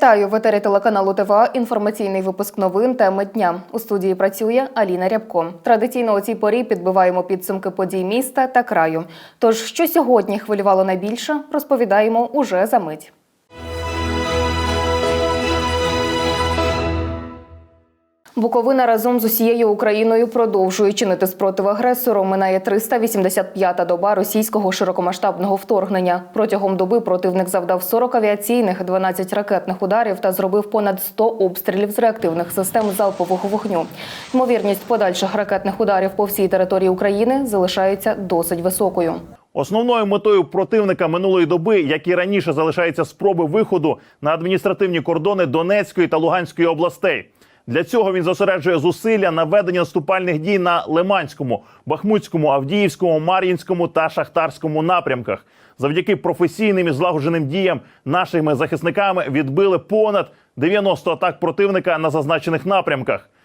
Вітаю в етері телеканалу ТВА. Інформаційний випуск новин теми дня. У студії працює Аліна Рябко. Традиційно у цій порі підбиваємо підсумки подій міста та краю. Тож, що сьогодні хвилювало найбільше, розповідаємо уже за мить. Буковина разом з усією Україною продовжує чинити спротив агресору. Минає 385-та доба російського широкомасштабного вторгнення. Протягом доби противник завдав 40 авіаційних, 12 ракетних ударів та зробив понад 100 обстрілів з реактивних систем залпового вогню. Ймовірність подальших ракетних ударів по всій території України залишається досить високою. Основною метою противника минулої доби, як і раніше, залишаються спроби виходу на адміністративні кордони Донецької та Луганської областей. Для цього він зосереджує зусилля на веденні наступальних дій на Лиманському, Бахмутському, Авдіївському, Мар'їнському та Шахтарському напрямках. Завдяки професійним і злагодженим діям нашими захисниками відбили понад 90 атак противника на зазначених напрямках.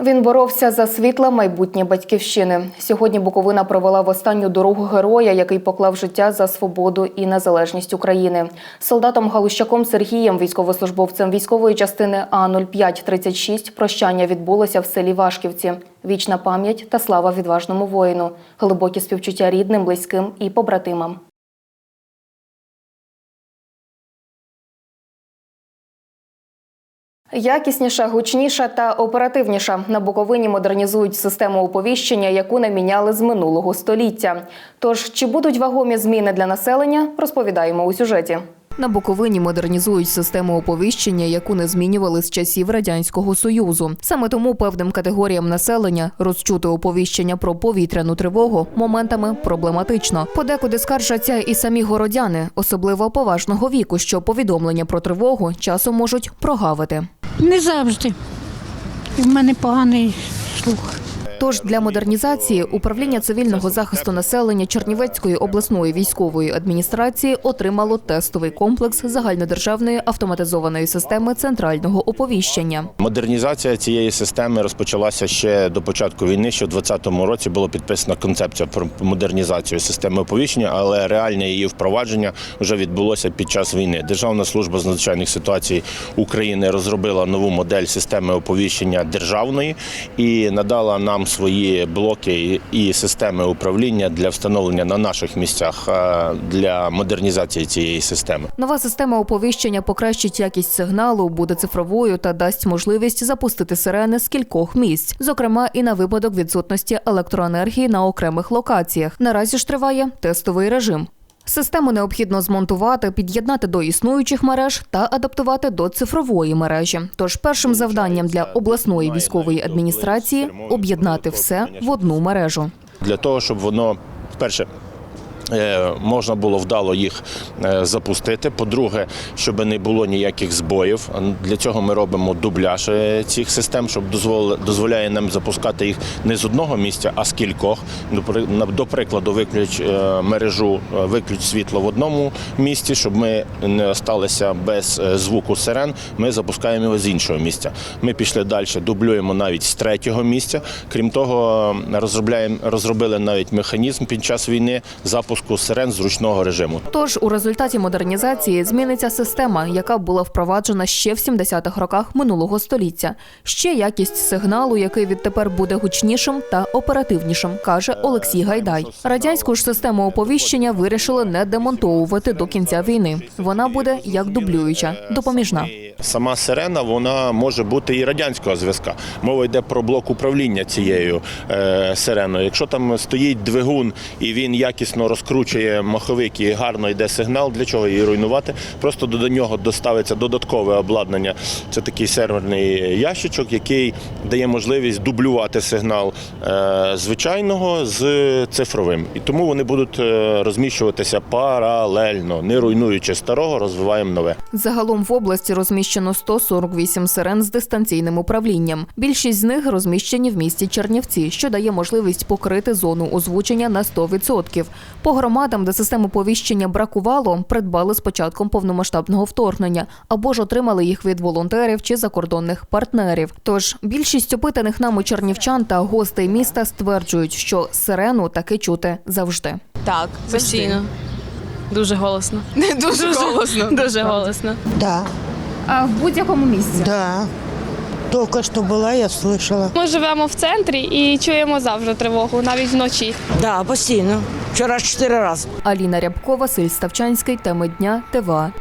Він боровся за світле майбутнє батьківщини. Сьогодні Буковина провела в останню дорогу героя, який поклав життя за свободу і незалежність України. Солдатом Галущаком Сергієм, військовослужбовцем військової частини А 0536 прощання відбулося в селі Вашківці. Вічна пам'ять та слава відважному воїну, глибокі співчуття рідним, близьким і побратимам. Якісніша, гучніша та оперативніша на Буковині модернізують систему оповіщення, яку не міняли з минулого століття. Тож чи будуть вагомі зміни для населення, розповідаємо у сюжеті. На Буковині модернізують систему оповіщення, яку не змінювали з часів радянського союзу. Саме тому певним категоріям населення розчути оповіщення про повітряну тривогу моментами проблематично. Подекуди скаржаться і самі городяни, особливо поважного віку, що повідомлення про тривогу часом можуть прогавити. Не завжди. В мене поганий слух. Тож для модернізації управління цивільного захисту населення Чернівецької обласної військової адміністрації отримало тестовий комплекс загальнодержавної автоматизованої системи центрального оповіщення. Модернізація цієї системи розпочалася ще до початку війни. Ще в 2020 році було підписана концепція про модернізацію системи оповіщення, але реальне її впровадження вже відбулося під час війни. Державна служба з надзвичайних ситуацій України розробила нову модель системи оповіщення державної і надала нам свої блоки і системи управління для встановлення на наших місцях е, для модернізації цієї системи. Нова система оповіщення покращить якість сигналу, буде цифровою та дасть можливість запустити сирени з кількох місць, зокрема і на випадок відсутності електроенергії на окремих локаціях. Наразі ж триває тестовий режим. Систему необхідно змонтувати, під'єднати до існуючих мереж та адаптувати до цифрової мережі. Тож першим завданням для обласної військової адміністрації об'єднати все в одну мережу. для того, щоб воно перше. Е, Можна було вдало їх е, запустити. По-друге, щоб не було ніяких збоїв. Для цього ми робимо дубляж е, цих систем, щоб дозволяє нам запускати їх не з одного місця, а з кількох. До прикладу, виключ мережу, виключ світло в одному місці, щоб ми не залишилися без звуку сирен. Ми запускаємо його з іншого місця. Ми пішли далі, дублюємо навіть з третього місця. Крім того, розробляємо розробили навіть механізм під час війни запуску сирен з ручного режиму. Тож у результаті модернізації зміниться система, яка була впроваджена ще в 70-х роках минулого століття. Ще якість сигналу, який відтепер буде гучнішим та оперативнішим, каже Олексій Гайдай. Радянську ж систему оповіщення вирішили не демонтовувати до кінця війни. Вона буде як дублююча, допоміжна. Сама сирена вона може бути і радянського зв'язка. Мова йде про блок управління цією е, сиреною. Якщо там стоїть двигун і він якісно розкручує маховик і гарно йде сигнал, для чого її руйнувати? Просто до нього доставиться додаткове обладнання. Це такий серверний ящичок, який дає можливість дублювати сигнал е, звичайного з цифровим. І тому вони будуть е, розміщуватися паралельно, не руйнуючи старого, розвиваємо нове. Загалом в області розміщено 148 сирен з дистанційним управлінням. Більшість з них розміщені в місті Чернівці, що дає можливість покрити зону озвучення на 100%. Громадам, де системи повіщення бракувало, придбали з початком повномасштабного вторгнення або ж отримали їх від волонтерів чи закордонних партнерів. Тож більшість опитаних нами чернівчан та гостей міста стверджують, що сирену таки чути завжди. Так, постійно. Дуже голосно. Дуже голосно. Дуже голосно. Да, А в будь-якому місці. да. Только що була, я слышала. Ми живемо в центрі і чуємо завжди тривогу, навіть вночі. Да, постійно. Вчора ж чотири рази. Аліна Рябко, Василь Ставчанський, теми дня, ТВА.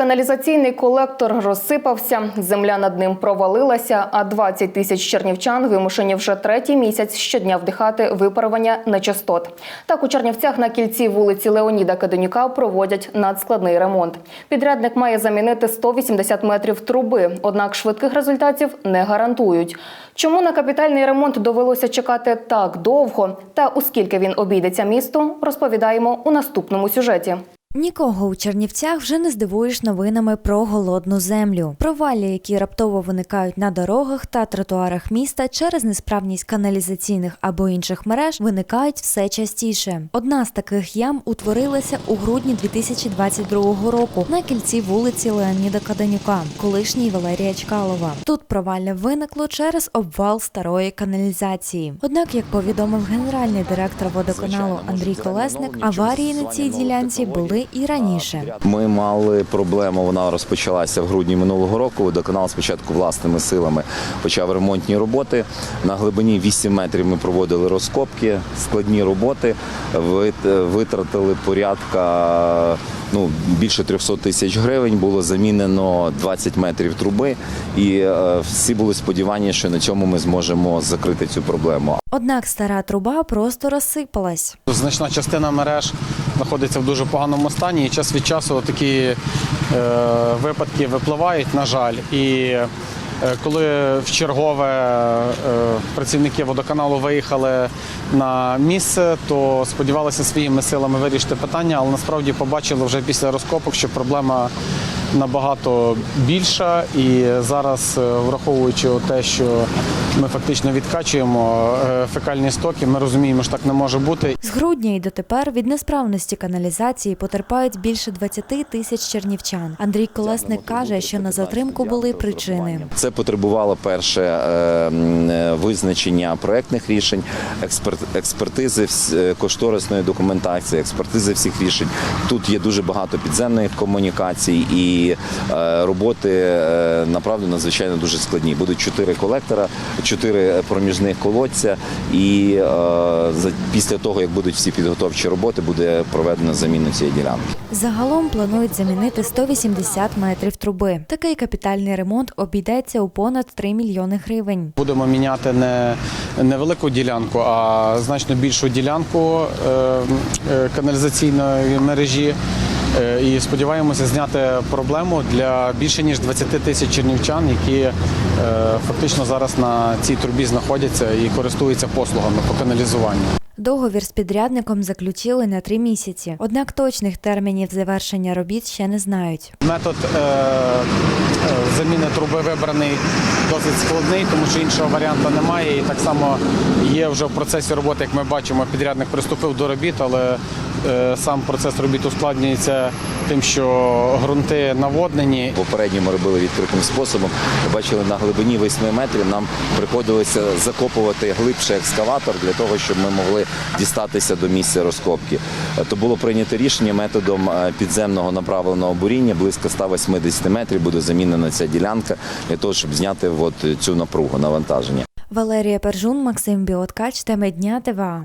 Каналізаційний колектор розсипався, земля над ним провалилася, а 20 тисяч чернівчан вимушені вже третій місяць щодня вдихати випарування нечистот. Так у Чернівцях на кільці вулиці Леоніда Каденюка проводять надскладний ремонт. Підрядник має замінити 180 метрів труби, однак швидких результатів не гарантують. Чому на капітальний ремонт довелося чекати так довго та у скільки він обійдеться місту, розповідаємо у наступному сюжеті. Нікого у Чернівцях вже не здивуєш новинами про голодну землю. Провалля, які раптово виникають на дорогах та тротуарах міста через несправність каналізаційних або інших мереж, виникають все частіше. Одна з таких ям утворилася у грудні 2022 року на кільці вулиці Леоніда Каденюка, колишній Валерія Чкалова. Тут провалля виникло через обвал старої каналізації. Однак, як повідомив генеральний директор водоканалу Андрій Колесник, аварії на цій ділянці були і раніше. Ми мали проблему. Вона розпочалася в грудні минулого року. Водоканал спочатку власними силами почав ремонтні роботи. На глибині 8 метрів ми проводили розкопки, складні роботи. Витратили порядка ну більше 300 тисяч гривень. Було замінено 20 метрів труби, і е, всі були сподівання, що на цьому ми зможемо закрити цю проблему. Однак стара труба просто розсипалась. Значна частина мереж знаходиться в дуже поганому стані, і час від часу такі е, випадки випливають, на жаль. І е, коли в чергове е, працівники водоканалу виїхали на місце, то сподівалися своїми силами вирішити питання, але насправді побачили вже після розкопок, що проблема набагато більша. І зараз, е, враховуючи те, що ми фактично відкачуємо е, фекальні стоки, ми розуміємо, що так не може бути. З грудня і дотепер від несправності каналізації потерпають більше 20 тисяч чернівчан. Андрій Колесник каже, що на затримку були причини. Це потребувало перше е, визначення проектних рішень, експерт, експертизи кошторисної документації, експертизи всіх рішень. Тут є дуже багато підземних комунікацій і е, роботи е, направду надзвичайно дуже складні. Будуть чотири колектора, чотири проміжних колодця, і е, за- після того, як будуть всі підготовчі роботи, буде проведена заміна цієї ділянки. Загалом планують замінити 180 метрів труби. Такий капітальний ремонт обійдеться у понад 3 мільйони гривень. Будемо міняти не невелику ділянку, а значно більшу ділянку каналізаційної мережі. Е, І сподіваємося зняти проблему для більше ніж 20 тисяч чернівчан, які е, фактично зараз на цій трубі знаходяться і користуються послугами по каналізуванню. Договір з підрядником заключили на три місяці. Однак точних термінів завершення робіт ще не знають. Метод е, е, заміни труби вибраний досить складний, тому що іншого варіанту немає. І так само є вже в процесі роботи, як ми бачимо, підрядник приступив до робіт, але сам процес робіт ускладнюється тим, що ґрунти наводнені. Попередньо ми робили відкритим способом. Бачили на глибині 8 метрів. Нам приходилося закопувати глибше екскаватор для того, щоб ми могли дістатися до місця розкопки. Е, То було прийнято рішення методом е, підземного направленого буріння. Близько 180 метрів буде замінена ця ділянка для того, щоб зняти от цю напругу навантаження. Валерія Пержун, Максим Біоткач, теми дня ТВА.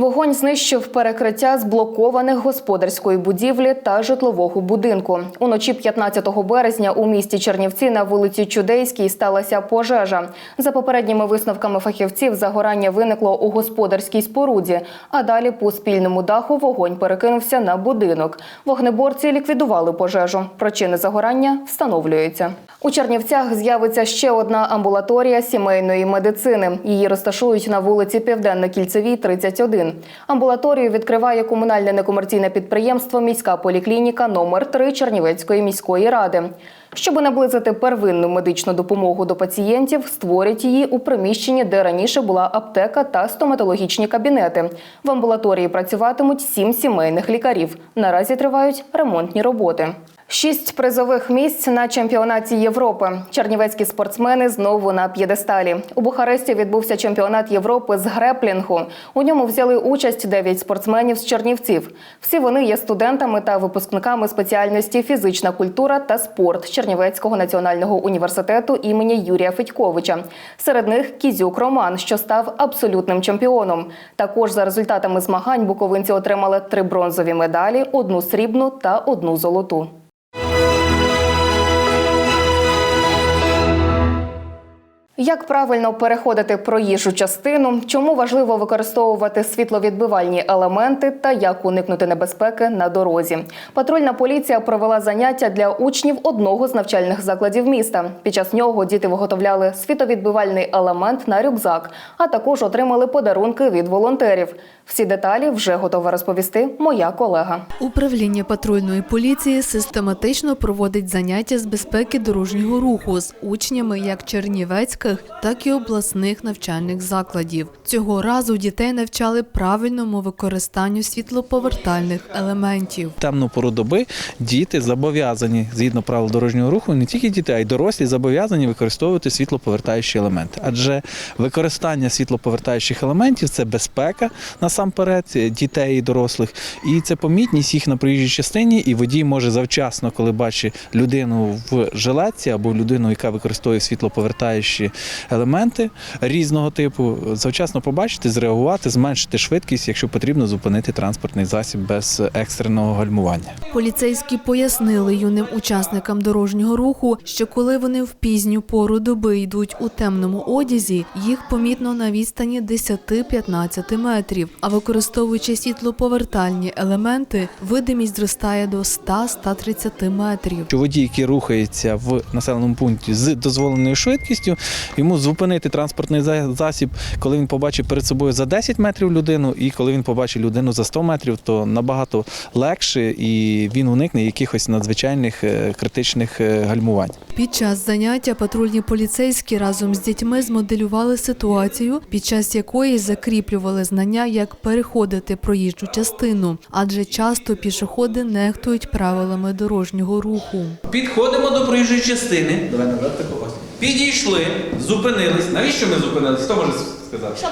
Вогонь знищив перекриття зблокованих господарської будівлі та житлового будинку. Уночі 15 березня у місті Чернівці на вулиці Чудейській сталася пожежа. За попередніми висновками фахівців, загорання виникло у господарській споруді, а далі по спільному даху вогонь перекинувся на будинок. Вогнеборці ліквідували пожежу. Причини загорання встановлюються. У Чернівцях з'явиться ще одна амбулаторія сімейної медицини. Її розташують на вулиці Південно-Кільцевій, 31. Амбулаторію відкриває комунальне некомерційне підприємство Міська поліклініка номер 3 Чернівецької міської ради. Щоб наблизити первинну медичну допомогу до пацієнтів, створять її у приміщенні, де раніше була аптека та стоматологічні кабінети. В амбулаторії працюватимуть сім сімейних лікарів. Наразі тривають ремонтні роботи. Шість призових місць на чемпіонаті Європи. Чернівецькі спортсмени знову на п'єдесталі. У Бухаресті відбувся чемпіонат Європи з греплінгу. У ньому взяли участь дев'ять спортсменів з Чернівців. Всі вони є студентами та випускниками спеціальності фізична культура та спорт Чернівецького національного університету імені Юрія Федьковича. Серед них Кізюк Роман, що став абсолютним чемпіоном. Також за результатами змагань буковинці отримали три бронзові медалі, одну срібну та одну золоту. Як правильно переходити проїжджу частину, чому важливо використовувати світловідбивальні елементи та як уникнути небезпеки на дорозі? Патрульна поліція провела заняття для учнів одного з навчальних закладів міста. Під час нього діти виготовляли світовідбивальний елемент на рюкзак, а також отримали подарунки від волонтерів. Всі деталі вже готова розповісти моя колега. Управління патрульної поліції систематично проводить заняття з безпеки дорожнього руху з учнями як чернівецьких, так і обласних навчальних закладів. Цього разу дітей навчали правильному використанню світлоповертальних елементів. темну пору доби діти зобов'язані згідно правил дорожнього руху, не тільки діти, а й дорослі зобов'язані використовувати світлоповертаючі елементи. Адже використання світлоповертаючих елементів це безпека насамперед дітей і дорослих, і це помітність їх на проїжджій частині. І водій може завчасно, коли бачить людину в жилетці або людину, яка використовує світлоповертаючі елементи різного типу, завчасно побачити, зреагувати, зменшити швидкість, якщо потрібно зупинити транспортний засіб без екстреного гальмування. Поліцейські пояснили юним учасникам дорожнього руху, що коли вони в пізню пору доби йдуть у темному одязі, їх помітно на відстані 10-15 метрів. А використовуючи світлоповертальні елементи, видимість зростає до 100-130 метрів. Водій, який рухається в населеному пункті з дозволеною швидкістю, йому зупинити транспортний за- засіб, коли він побачить перед собою за 10 метрів людину, і коли він побачить людину за 100 метрів, то набагато легше і він уникне якихось надзвичайних е, критичних е, гальмувань. Під час заняття патрульні поліцейські разом з дітьми змоделювали ситуацію, під час якої закріплювали знання, як переходити проїжджу частину, адже часто пішоходи нехтують правилами дорожнього руху. Підходимо до проїжджої частини. Давай назад таку ось. Підійшли, зупинились. Навіщо ми зупинились? Хто може сказати? Щоб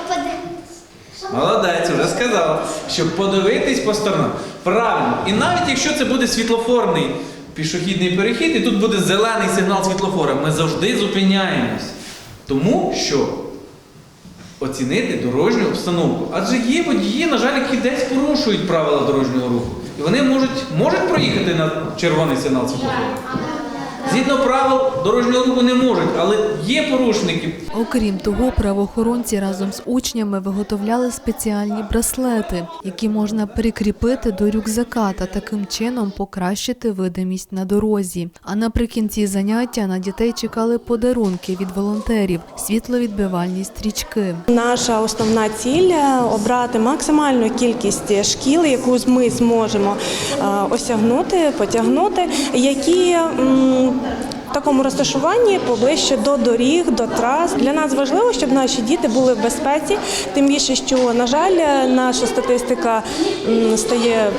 Молодець, вже сказав. Щоб подивитись по сторонам. Правильно. І навіть якщо це буде світлофорний пішохідний перехід, і тут буде зелений сигнал світлофора, ми завжди зупиняємось. Тому що оцінити дорожню обстановку. Адже є водії, на жаль, які десь порушують правила дорожнього руху. І вони можуть, можуть проїхати на червоний сигнал світлофора. Згідно правил дорожнього руху не можуть, але є порушники. Окрім того, правоохоронці разом з учнями виготовляли спеціальні браслети, які можна прикріпити до рюкзака та таким чином покращити видимість на дорозі. А наприкінці заняття на дітей чекали подарунки від волонтерів, світловідбивальні стрічки. Наша основна ціль обрати максимальну кількість шкіл, яку ми зможемо е, осягнути, потягнути, які такому розташуванні поближче до доріг, до трас. Для нас важливо, щоб наші діти були в безпеці. Тим більше, що на жаль, наша статистика стає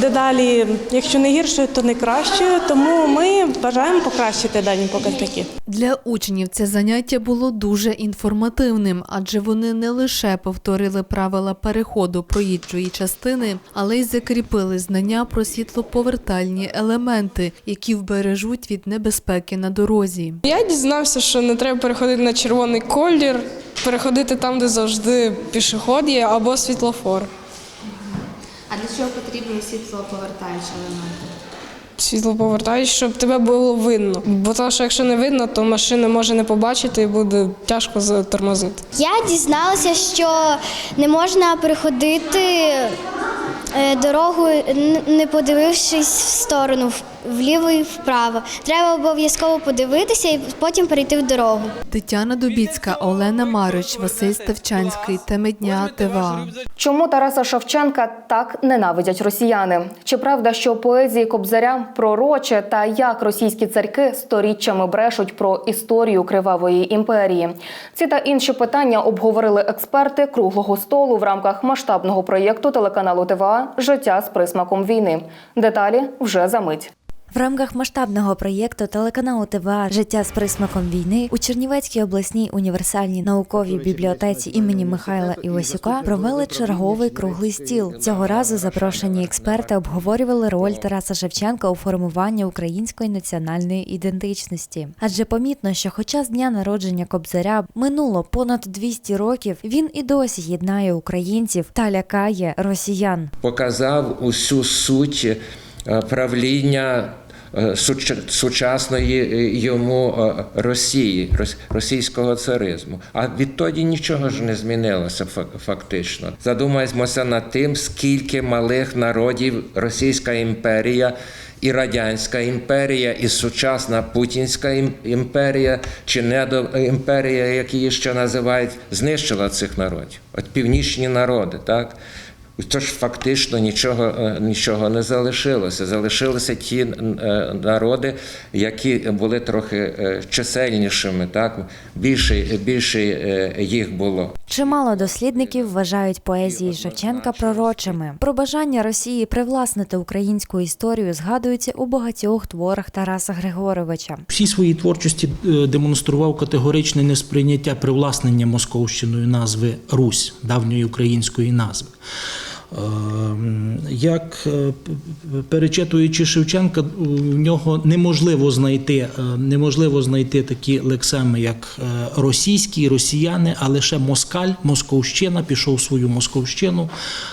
дедалі, якщо не гіршою, то не кращою. Тому ми бажаємо покращити дані показники. Для учнів це заняття було дуже інформативним, адже вони не лише повторили правила переходу проїжджої частини, але й закріпили знання про світлоповертальні елементи, які вбережуть від небезпеки на дорозі. Я дізнався, що не треба переходити на червоний колір, переходити там, де завжди пішоход є, або світлофор. Для чого потрібні світлоповертаючі елементи? Світлоповертаючи, щоб тебе було видно. Бо то, що якщо не видно, то машина може не побачити і буде тяжко затормозити. Я дізналася, що не можна переходити е, дорогу, не подивившись в сторону вліво і вправо. Треба обов'язково подивитися і потім перейти в дорогу. Тетяна Дубіцька, Олена Марич, Василь Ставчанський, Теми дня ТВА. Чому Тараса Шевченка так ненавидять росіяни? Чи правда, що поезії Кобзаря пророче та як російські царьки сторіччями брешуть про історію кривавої імперії? Ці та інші питання обговорили експерти круглого столу в рамках масштабного проєкту телеканалу ТВА Життя з присмаком війни. Деталі вже за мить. В рамках масштабного проєкту телеканалу ТВА Життя з присмаком війни у Чернівецькій обласній універсальній науковій бібліотеці імені Михайла Івасюка провели черговий круглий стіл. Цього разу запрошені експерти обговорювали роль Тараса Шевченка у формуванні української національної ідентичності. Адже помітно, що, хоча з дня народження Кобзаря минуло понад 200 років, він і досі єднає українців та лякає росіян. показав усю суть правління е, сучасної е, йому е, Росії, рос- російського царизму. А відтоді нічого ж не змінилося фа- фактично. Задумаємося над тим, скільки малих народів Російська імперія. І Радянська імперія, і сучасна Путінська імперія, чи недоімперія, як її ще називають, знищила цих народів. От північні народи, так? Тож фактично нічого, е, нічого не залишилося. Залишилися ті е, народи, які були трохи е, чисельнішими, так більше, більше їх було. Чимало дослідників вважають поезії Шевченка пророчими. Про бажання Росії привласнити українську історію згадується у багатьох творах Тараса Григоровича. всій своїй творчості демонстрував категоричне несприйняття привласнення московщиною назви Русь, давньої української назви. Ем, Як е, перечитуючи Шевченка, в нього неможливо знайти, е, неможливо знайти такі лексеми, як е, російські, росіяни, а лише москаль, московщина, пішов свою московщину,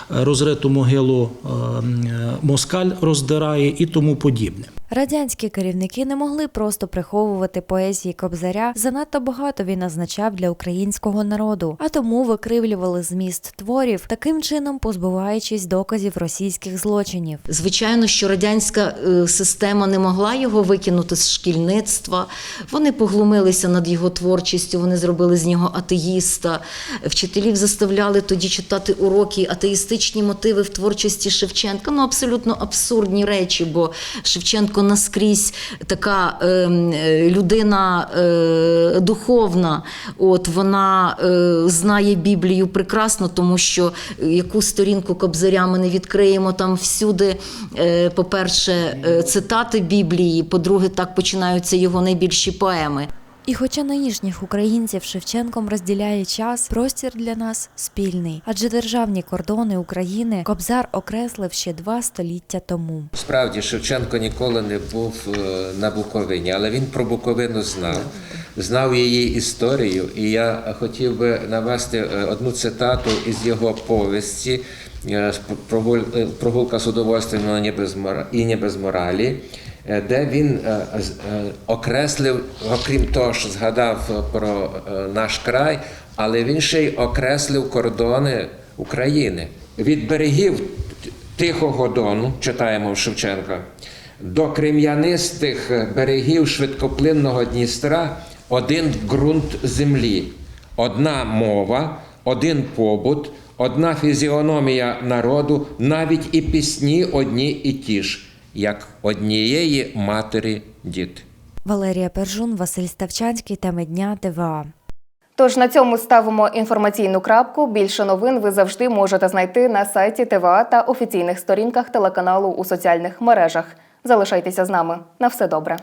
розриту могилу е, е, москаль роздирає і тому подібне. Радянські керівники не могли просто приховувати поезії Кобзаря. Занадто багато він означав для українського народу, а тому викривлювали зміст творів, таким чином позбуваючись доказів російських злочинів. Звичайно, що радянська е, система не могла його викинути з шкільництва. Вони поглумилися над його творчістю, вони зробили з нього атеїста. Вчителів заставляли тоді читати уроки, атеїстичні мотиви в творчості Шевченка. Ну, абсолютно абсурдні речі, бо Шевченко наскрізь така е, е, людина е, духовна. От вона е, знає Біблію прекрасно, тому що е, яку сторінку Кобзаря ми не відкриємо, там всюди, е, по-перше, е, цитати Біблії, по-друге, так починаються його найбільші поеми. І хоча нинішніх українців Шевченком розділяє час, простір для нас спільний, адже державні кордони України Кобзар окреслив ще два століття тому. Справді Шевченко ніколи не був е, на Буковині, але він про Буковину знав, знав її історію. І я хотів би навести е, одну цитату із його повісті е, з «Прогуль- е, Прогулка з удовольствием і не без моралі. Е, Де він е, е, окреслив, окрім того, що згадав про наш край, але він ще й окреслив кордони України. Від берегів Тихого Дону, читаємо в Шевченка, до крем'янистих берегів швидкоплинного Дністра один ґрунт землі, одна мова, один побут, одна фізіономія народу, навіть і пісні одні і ті ж, як однієї матері діти. Валерія Пержун, Василь Ставчанський, теми дня ТВА. Тож на цьому ставимо інформаційну крапку. Більше новин ви завжди можете знайти на сайті ТВА та офіційних сторінках телеканалу у соціальних мережах. Залишайтеся з нами. На все добре.